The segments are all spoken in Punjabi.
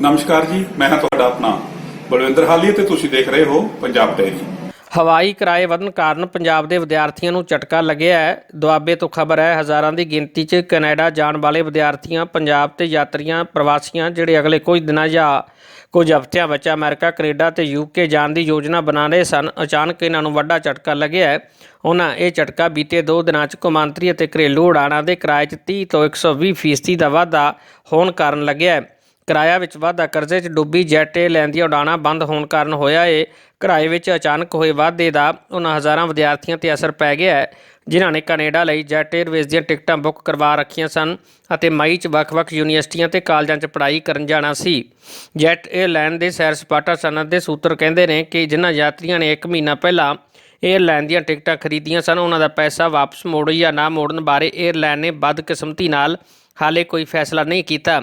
ਨਮਸਕਾਰ ਜੀ, ਮੈਂ ਹਾਂ ਤੁਹਾਡਾ ਆਪਣਾ ਬਲਵਿੰਦਰ ਹਾਲੀ ਤੇ ਤੁਸੀਂ ਦੇਖ ਰਹੇ ਹੋ ਪੰਜਾਬ ਡੈਰੀ ਹਵਾਈ ਕਿਰਾਏ ਵਧਣ ਕਾਰਨ ਪੰਜਾਬ ਦੇ ਵਿਦਿਆਰਥੀਆਂ ਨੂੰ ਝਟਕਾ ਲੱਗਿਆ ਹੈ। ਦੁਆਬੇ ਤੋਂ ਖਬਰ ਹੈ, ਹਜ਼ਾਰਾਂ ਦੀ ਗਿਣਤੀ 'ਚ ਕੈਨੇਡਾ ਜਾਣ ਵਾਲੇ ਵਿਦਿਆਰਥੀਆਂ, ਪੰਜਾਬ ਤੇ ਯਾਤਰੀਆਂ, ਪ੍ਰਵਾਸੀਆਂ ਜਿਹੜੇ ਅਗਲੇ ਕੁਝ ਦਿਨਾਂ ਜਾਂ ਕੁਝ ਹਫ਼ਤਿਆਂ ਵਿੱਚ ਅਮਰੀਕਾ, ਕੈਨੇਡਾ ਤੇ ਯੂਕੇ ਜਾਣ ਦੀ ਯੋਜਨਾ ਬਣਾ ਰਹੇ ਸਨ। ਅਚਾਨਕ ਇਹਨਾਂ ਨੂੰ ਵੱਡਾ ਝਟਕਾ ਲੱਗਿਆ ਉਹਨਾਂ ਇਹ ਝਟਕਾ ਬੀਤੇ 2 ਦਿਨਾਂ 'ਚ ਕੌਮਾਂਤਰੀ ਅਤੇ ਘਰੇਲੂ ਉਡਾਣਾਂ ਦੇ ਕਿਰਾਏ 'ਚ 30 ਤੋਂ 120 ਫੀਸਦੀ ਦਾ ਵਾਧਾ ਹੋਣ ਕਾਰਨ ਲੱਗਿਆ ਹੈ। ਕਿਰਾਇਆ ਵਿੱਚ ਵਾਧਾ, ਕਰਜ਼ੇ 'ਚ ਡੁੱਬੀ ਜੈਟ ਏਅਰਲਾਈਨ ਦੀਆਂ ਉਡਾਣਾਂ ਬੰਦ ਹੋਣ ਕਾਰਨ ਹੋਇਆ ਏ। ਕਿਰਾਏ ਵਿੱਚ ਅਚਾਨਕ ਹੋਏ ਵਾਧੇ ਦਾ ਉਹਨਾਂ ਹਜ਼ਾਰਾਂ ਵਿਦਿਆਰਥੀਆਂ ਤੇ ਅਸਰ ਪੈ ਗਿਆ ਹੈ, ਜਿਨ੍ਹਾਂ ਨੇ ਕੈਨੇਡਾ ਲਈ ਜੈਟ ਏਅਰਵੇਜ਼ ਦੀਆਂ ਟਿਕਟਾਂ ਬੁੱਕ ਕਰਵਾ ਰੱਖੀਆਂ ਸਨ ਅਤੇ ਮਈ 'ਚ ਵੱਖ-ਵੱਖ ਯੂਨੀਵਰਸਿਟੀਆਂ ਤੇ ਕਾਲਜਾਂ 'ਚ ਪੜ੍ਹਾਈ ਕਰਨ ਜਾਣਾ ਸੀ। ਜੈਟ ਏਅਰਲਾਈਨ ਦੇ ਸੈਰ ਸਪਾਟਾ ਸਨਅਤ ਦੇ ਸੂਤਰ ਕਹਿੰਦੇ ਨੇ ਕਿ ਜਿਨ੍ਹਾਂ ਯਾਤਰੀਆਂ ਨੇ 1 ਮਹੀਨਾ ਪਹਿਲਾਂ ਏਅਰਲਾਈਨ ਦੀਆਂ ਟਿਕਟਾਂ ਖਰੀਦੀਆਂ ਸਨ ਉਹਨਾਂ ਦਾ ਪੈਸਾ ਵਾਪਸ ਮੋੜੋ ਜਾਂ ਨਾ ਮੋੜਨ ਬਾਰੇ ਏਅਰਲਾਈਨ ਨੇ ਬਦਕਿਸਮਤੀ ਨਾਲ ਹਾਲੇ ਕੋਈ ਫੈਸਲਾ ਨਹੀਂ ਕੀਤਾ।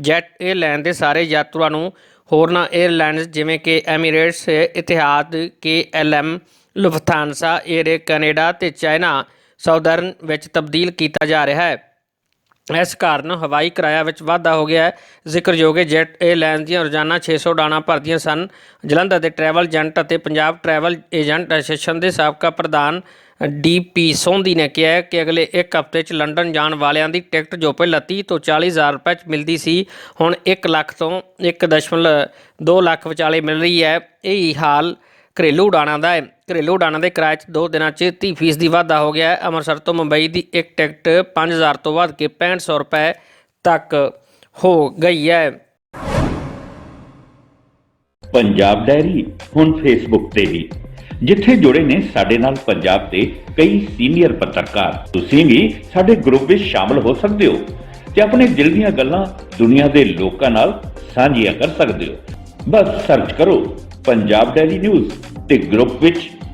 ਜੈਟ ਏਅਰਲਾਈਨ ਦੇ ਸਾਰੇ ਯਾਤਰੂਆਂ ਨੂੰ ਹੋਰਨਾਂ ਏਅਰਲਾਈਨਸ ਜਿਵੇਂ ਕਿ Emirates, Etihad KLM Lufthansa, Air Canada ਤੇ ਚਾਈਨਾ, ਸਾਊਦਰਨ ਵਿੱਚ ਤਬਦੀਲ ਕੀਤਾ ਜਾ ਰਿਹਾ ਹੈ। ਇਸ ਕਾਰਨ ਹਵਾਈ ਕਿਰਾਇਆ ਵਿੱਚ ਵਾਧਾ ਹੋ ਗਿਆ ਹੈ। ਜ਼ਿਕਰਯੋਗ ਹੈ, ਜੈਟ ਏਅਰਲਾਈਨਸ ਦੀਆਂ ਰੋਜ਼ਾਨਾ 600 ਉਡਾਣਾਂ ਭਰਦੀਆਂ ਸਨ। ਜਲੰਧਰ ਦੇ ਟਰੈਵਲ ਏਜੰਟ ਅਤੇ ਪੰਜਾਬ ਟਰੈਵਲ ਏਜੰਟ ਐਸੋਸੀਏਸ਼ਨ ਦੇ ਸਾਬਕਾ ਪ੍ਰਧਾਨ ਡੀ ਪੀ ਸੋਂਦੀ ਨੇ ਕਿਹਾ ਹੈ ਕਿ ਅਗਲੇ ਇੱਕ ਹਫ਼ਤੇ 'ਚ ਲੰਡਨ ਜਾਣ ਵਾਲਿਆਂ ਦੀ ਟਿਕਟ ਜੋ ਪਹਿਲਾਂ 30 ਤੋਂ 40 ਹਜ਼ਾਰ ਰੁਪਏ 'ਚ ਮਿਲਦੀ ਸੀ, ਹੁਣ 1 ਲੱਖ ਤੋਂ 1.2 ਲੱਖ ਵਿਚਾਲੇ ਮਿਲ ਰਹੀ ਹੈ। ਇਹ ਹਾਲ ਘਰੇਲੂ ਉਡਾਣਾਂ ਦਾ ਹੈ। ਘਰੇਲੂ ਉਡਾਣਾਂ ਦੇ ਕਿਰਾਏ 'ਚ 2 ਦਿਨਾਂ 'ਚ 30 ਫੀਸਦੀ ਵਾਧਾ ਹੋ ਗਿਆ ਹੈ। ਅੰਮ੍ਰਿਤਸਰ ਤੋਂ ਮੁੰਬਈ ਦੀ ਇੱਕ ਟਿਕਟ 5000 ਤੋਂ ਵੱਧ ਕੇ 6500 ਰੁਪਏ ਤੱਕ ਹੋ ਗਈ ਹੈ। ਪੰਜਾਬ ਡੈਰੀ ਹੁਣ ਫੇਸਬੁੱਕ ਤੇ ਵੀ ਜਿੱਥੇ ਜੁੜੇ ਨੇ ਸਾਡੇ ਨਾਲ ਪੰਜਾਬ ਦੇ ਕਈ ਸੀਨੀਅਰ ਪੱਤਰਕਾਰ। ਤੁਸੀਂ ਵੀ ਸਾਡੇ ਗਰੁੱਪ ਵਿੱਚ ਸ਼ਾਮਲ ਹੋ ਸਕਦੇ ਹੋ ਤੇ ਆਪਣੇ ਦਿਲ ਦੀਆਂ ਗੱਲਾਂ ਦੁਨੀਆ ਦੇ ਲੋਕਾਂ ਨਾਲ ਸਾਂਝੀਆਂ ਕਰ ਸਕਦੇ ਹੋ। ਬਸ ਸਰਚ ਕਰੋ ਪੰਜਾਬ ਡੈਰੀ ਨਿਊਜ਼ ਤੇ ਗਰੁੱਪ ਵਿੱਚ